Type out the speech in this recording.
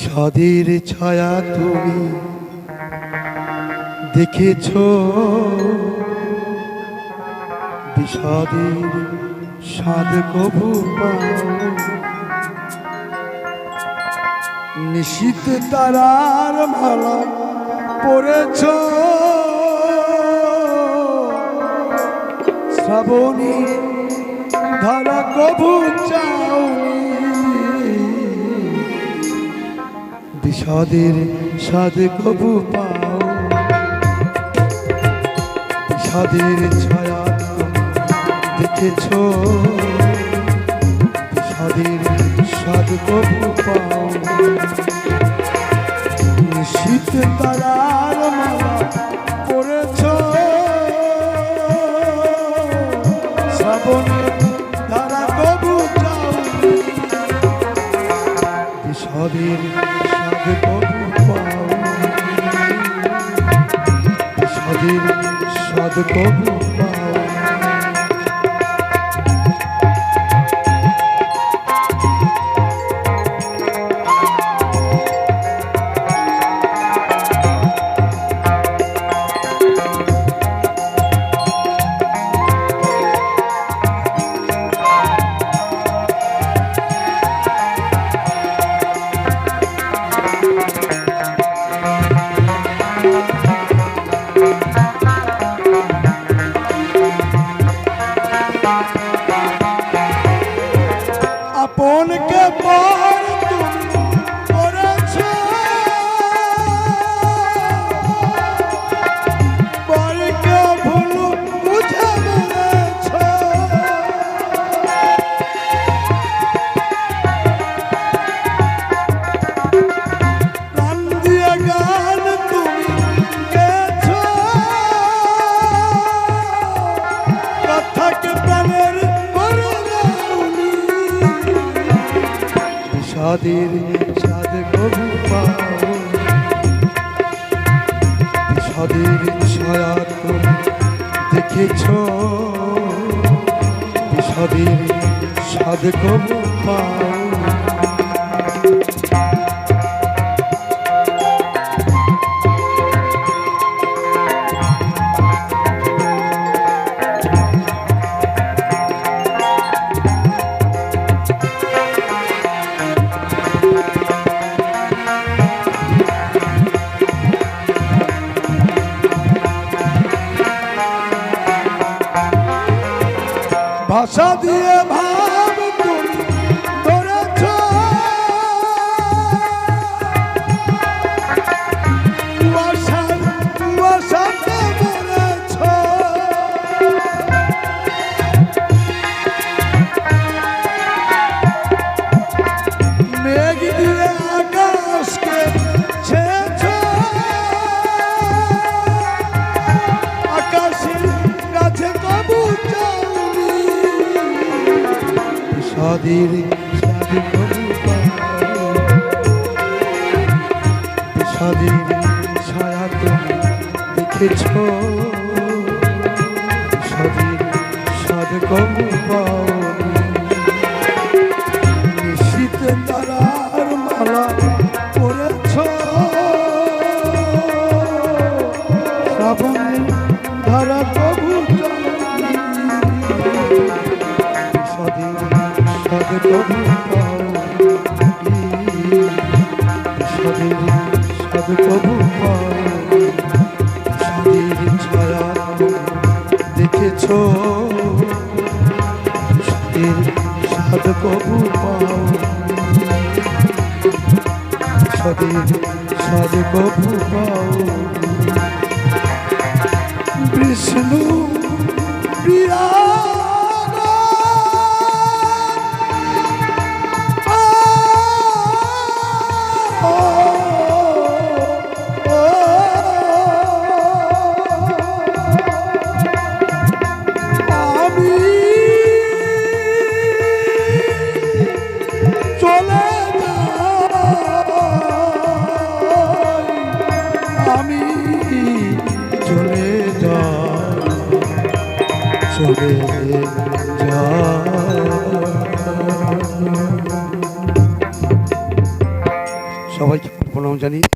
বিষাদের ছায়া তুমি দেখেছ? বিষাদের স্বাদ কবু নিশীত তারার মালা পড়েছ শ্রাবণী, ধারা কবু চাওনি। বিষাদের স্বাদ কবু পাও। বিষাদের ছায়া দেখেছ? বিষাদের স্বাদ কবু পাও। শীত তারার পড়েছ শ্রাবণে বিষাদের স্বাদ কবু পাও। বিষাদের স্বাদ কবু পাও আপনকে বিষাদের স্বাদ কবু পাও বিষাদের ছায়া তুমি দেখেছ। বিষাদের স্বাদ কবু পাও ভাষা দিয়ে পাও সাদের ছায়া তুমি দেখেছ? সাদের সাদ কবু তারার মালা পড়েছ শ্রাবণে ধারা কবু সদে দেখেছ সদের সাদ কবু পাও সদের সাদ কবু পাও বিষ্ণু প্রিয়া সবাইকে প্রণাম জানিয়ে